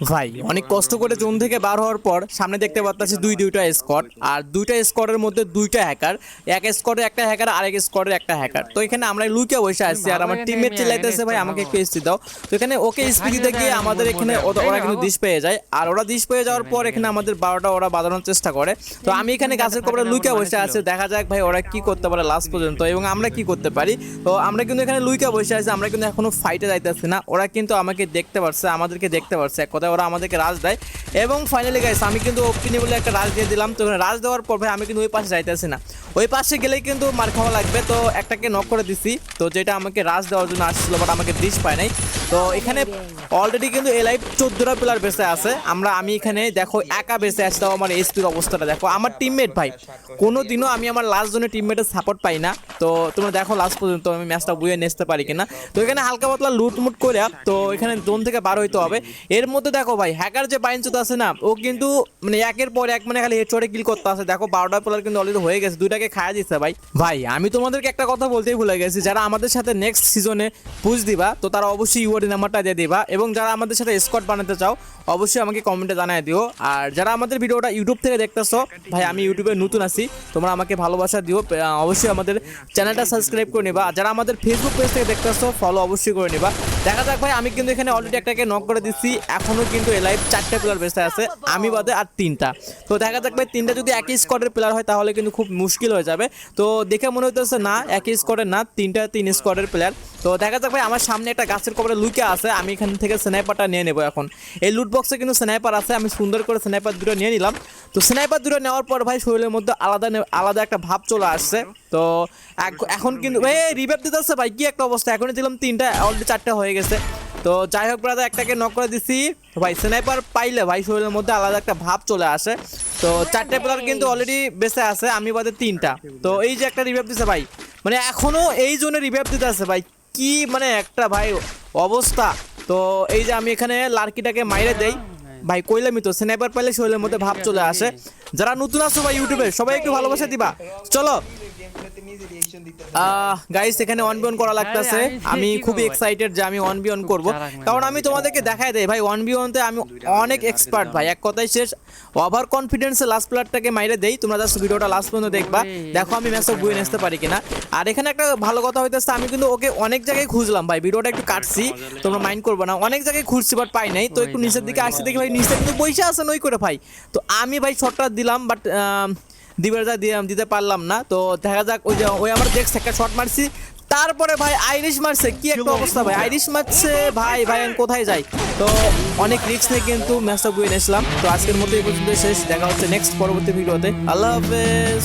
ভাই অনেক কষ্ট করে জোন থেকে বার হওয়ার পর সামনে দেখতে পাচ্ছি দুই দুইটা স্কট আর দুইটা স্কটের মধ্যে দুইটা হ্যাকার এক স্কটের একটা হ্যাকার আর এক স্কটের একটা হ্যাকার তো এখানে আমরা লুকে বসে আসছি আর আমার টিমমেট চিল্লাইতেছে ভাই আমাকে একটু এসপি দাও। তো এখানে ওকে এসপি দিতে গিয়ে আমাদের এখানে ওরা কিন্তু দিশ পেয়ে যায়। আর ওরা দিশ পেয়ে যাওয়ার পর এখানে আমাদের বারোটা ওরা বাঁধানোর চেষ্টা করে। তো আমি এখানে গাছের কপড়ে লুকে বসে আছি। দেখা যাক ভাই ওরা কি করতে পারে লাস্ট পর্যন্ত এবং আমরা কি করতে পারি। তো আমরা কিন্তু এখানে লুইকা বসে আছি আমরা কিন্তু এখনও ফাইটে যাইতেছি না। ওরা কিন্তু আমাকে দেখতে পারছে আমাদেরকে দেখতে পারছে। এক কথায় ওরা আমাদেরকে রাজ দেয়। এবং ফাইনালি গাইস আমি কিন্তু ওপিনি বলে একটা রাজ দিয়ে দিলাম। তো রাজ দেওয়ার পর ভাই, আমি কিন্তু ওই পাশে যাইতেছি না। ওই পাশে গেলেই কিন্তু মার খাওয়া লাগবে। তো একটাকে নক করে দিছি। তো যেটা আমাকে রাজ দেওয়ার জন্য আসছিল বাট আমাকে দিস পায় নাই। তো এখানে অলরেডি কিন্তু এ লাইভ চোদ্দোটা প্লেয়ার বেঁচে আছে। আমরা, আমি এখানে দেখো একা বেঁচে আছি, তাও আমার এসপির অবস্থাটা দেখো। আমার টিমমেট ভাই কোনো দিনও আমি আমার লাস্ট জনের টিমমেটের সাপোর্ট পাই না। তো তোমরা দেখো লাস্ট পর্যন্ত আমি ম্যাচটা বুয়ে নেসতে পারি কিনা। তো এখানে হালকা পাতলা লুটমুট করে তো এখানে জোন থেকে বার হইতে হবে। এর মধ্যে দেখো ভাই হ্যাকার যে বাইনচুত আছে না, ও কিন্তু মানে একের পর এক মানে খালি হেডশটে কিল করতে আছে দেখো বারোটা প্লেয়ার কিন্তু অলরেডি হয়ে গেছে, দুইটাকে খায়া দিচ্ছে ভাই। ভাই, আমি তোমাদেরকে একটা কথা বলতেই ভুলে গেছি, যারা আমাদের সাথে নেক্সট সিজনে পুজ দিবা, তো তারা অবশ্যই ইউআরডি নাম্বারটা দিয়ে দিবা। এবং যারা আমাদের সাথে স্কট বানাতে চাও, অবশ্যই আমাকে কমেন্টে জানাই দিও। আর যারা আমাদের ভিডিওটা ইউটিউব থেকে দেখতেছো, ভাই, আমি ইউটিউবে নতুন আছি, তোমরা আমাকে ভালোবাসা দিও। অবশ্যই আমাদের চ্যানেলটা সাবস্ক্রাইব করে নিবা। আর যারা আমাদের ফেসবুক পেজ থেকে দেখতেছো ফলো অবশ্যই করে নিবা। দেখা যাক, ভাই, আমি কিন্তু এখানে অলরেডি একটাকে নক করে দিচ্ছি এখনও কিন্তু এ লাইভ চারটে প্লেয়ার বেঁচে আছে। আমি বাদে আর তিনটা। তো দেখা যাক, ভাই, তিনটা যদি একই স্কোয়াডের প্লেয়ার হয়, তাহলে কিন্তু খুব মুশকিল হয়ে যাবে। তো দেখে মনে হইতেছে, না, একই স্কোয়াডের না, তিনটা তিন স্কোয়াডের প্লেয়ার তো দেখা যাক ভাই, আমার সামনে একটা গাছের কবরে লুকে আছে, আমি এখান থেকে স্নাইপারটা নিয়ে নেব এখন। এই লুট বক্সে কিন্তু স্নাইপার আছে, আমি সুন্দর করে স্নাইপার দুটো নিয়ে নিলাম। তো স্নাইপার দুটো নেওয়ার পর ভাই, শরীরের মধ্যে আলাদা আলাদা একটা ভাব চলে আসছে। তো এখন কিন্তু ভাই রিভাইভ দিতে আসছে ভাই, কি একটা অবস্থা, এখনই দিলাম তিনটা অলরেডি চারটা হয়ে গেছে। তো যাই হোক ব্রাদার একটাকে নক করে দিছি। ভাই স্নাইপার পাইলে ভাই, শরীরের মধ্যে আলাদা একটা ভাব চলে আসে। তো চারটে প্লেয়ার কিন্তু অলরেডি বেঁচে আছে, আমি বাদে তিনটা। তো এই যে একটা রিভাইভ দিছে ভাই মানে এখনও এই জন্য রিভাইভ দিতে আছে ভাই কি মানে একটা ভাই অবস্থা? তো এই যে আমি এখানে লার্কিটাকে মাইরে দেই। ভাই, কইলামই তো, স্ন্যাপার পাইলে শরীরের মধ্যে ভাব চলে আসে। যারা নতুন আসো ভাই, ইউটিউবে, সবাই একটু ভালোবাসা দিবা। চলো গাইস এখানে ওয়ান বি করা লাগতেছে। আমি খুবই এক্সাইটেড যে আমি ওয়ান বি করব। কারণ আমি তোমাদেরকে দেখাই দেই ভাই ওয়ান বি তে আমি অনেক এক্সপার্ট ভাই। এক কথায় শেষ ওভার কনফিডেন্সে লাস্ট প্লেয়ারটাকে মাইরে দেই। তোমরা জাস্ট ভিডিওটা লাস্ট পর্যন্ত দেখবা। দেখো আমি ম্যাচটা বুয়ে নিতে পারি কিনা। আর এখানে একটা ভালো কথা হইতেছে আমি কিন্তু ওকে অনেক জায়গায় খুঁজলাম ভাই। ভিডিওটা একটু কাটছি তোমরা মাইন্ড করবে না। অনেক জায়গায় খুঁজছি বাট পাই নাই। তো একটু নিচের দিকে আসতে দেখি। ভাই নিচে কিন্তু বসে আছে নই করে ভাই। তো আমি ভাই শটটা দিলাম বাট দিবার যা দিয়ে দিতে পারলাম না। তো দেখা যাক, ওই যে, ওই আমার দেখছে, একটা শট মারছি। তারপরে ভাই আইরিশ মারছে। কি একটা অবস্থা ভাই। আইরিশ মারছে, ভাই ভাই আমি কোথায় যাই তো অনেক রিক্স নিয়ে কিন্তু ম্যাচটা বুয়ে নিয়েছিলাম। তো আজকের মতো এই পর্যন্ত শেষ। দেখা হচ্ছে নেক্সট পরবর্তী ভিডিওতে আল্লাহ হাফেজ।